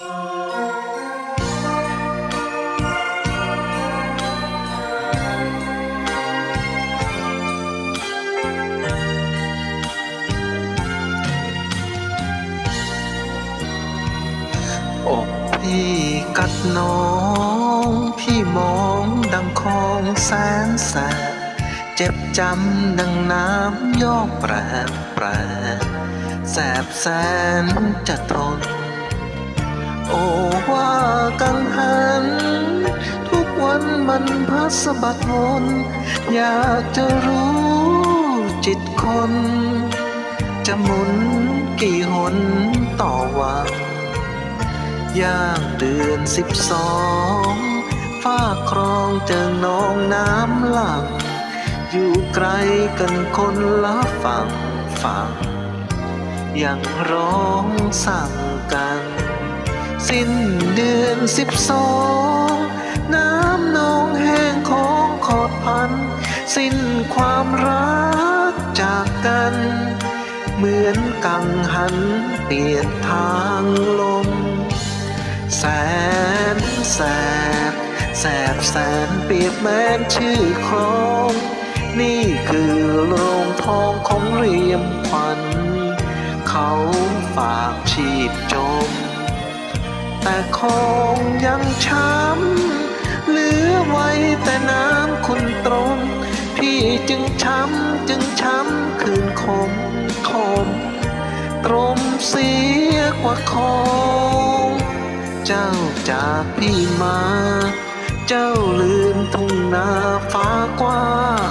อกพี่กัดน้อง พี่มองดังคองแสนแสบเจ็บจำดังน้ำยอกแปรแปรแสบแสนจะทน มันพัสะบัดวนอยากจะรู้จิตคน จะหมุนกี่หนต่อวันย่างเดือนสิบสองฝ้าครองเจอน้องน้ำหลังอยู่ไกลกันคนละฝั่งฝั่งยังร้องสั่งกัน สิ้นเดือนสิบสอง สิ้นความรักจากกัน เหมือนกังหันเปลี่ยนทางลม แสนแสบแสบแสนเปรียบแม้นชื่อครอง นี่คือโรงทองของเรียมขวัญเขาฝากชีพจม แต่ของยังช้ำ จึงช้ำจึงช้ำคืนคมคม ตรมเสียกว่าของเจ้าจากพี่มา เจ้าลืมทุ่งนาฟ้ากว้าง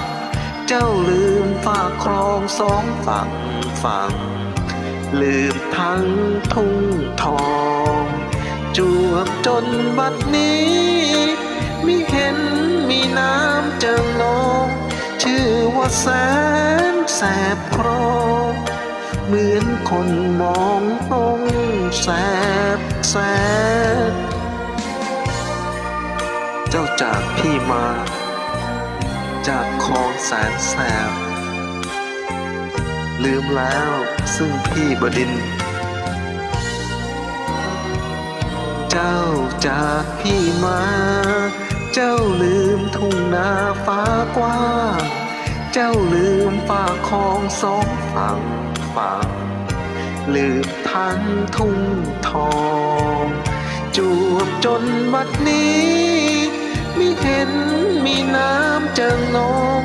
เจ้าลืมฝากครองสองฝั่งฝั่ง ลืมทั้งทุ่งทอง จวบจนบัดนี้ มิเห็นมีน้ำเจิงนองชื่อว่า แสนแสบครเหมือนคนมองต้องแสบแสบเจ้าจากพี่มา จากคลองแสนแสบ ลืมแล้วซึ่งพี่บดิน เจ้าจากพี่มา เจ้าลืมทุ่งนาฟ้ากว้าง เจ้าลืมป่าคลองสองฝั่งฝั่งลืมทั้งทุ่งทอง จวบจนบัดนี้มิเห็นมีน้ำเจิงนอง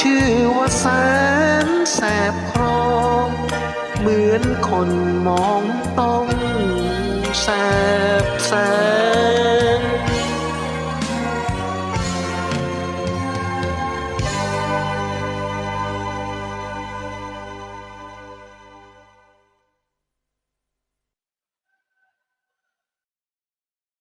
ชื่อว่าแสนแสบครอง เหมือนคนมองต้องแสบแสบ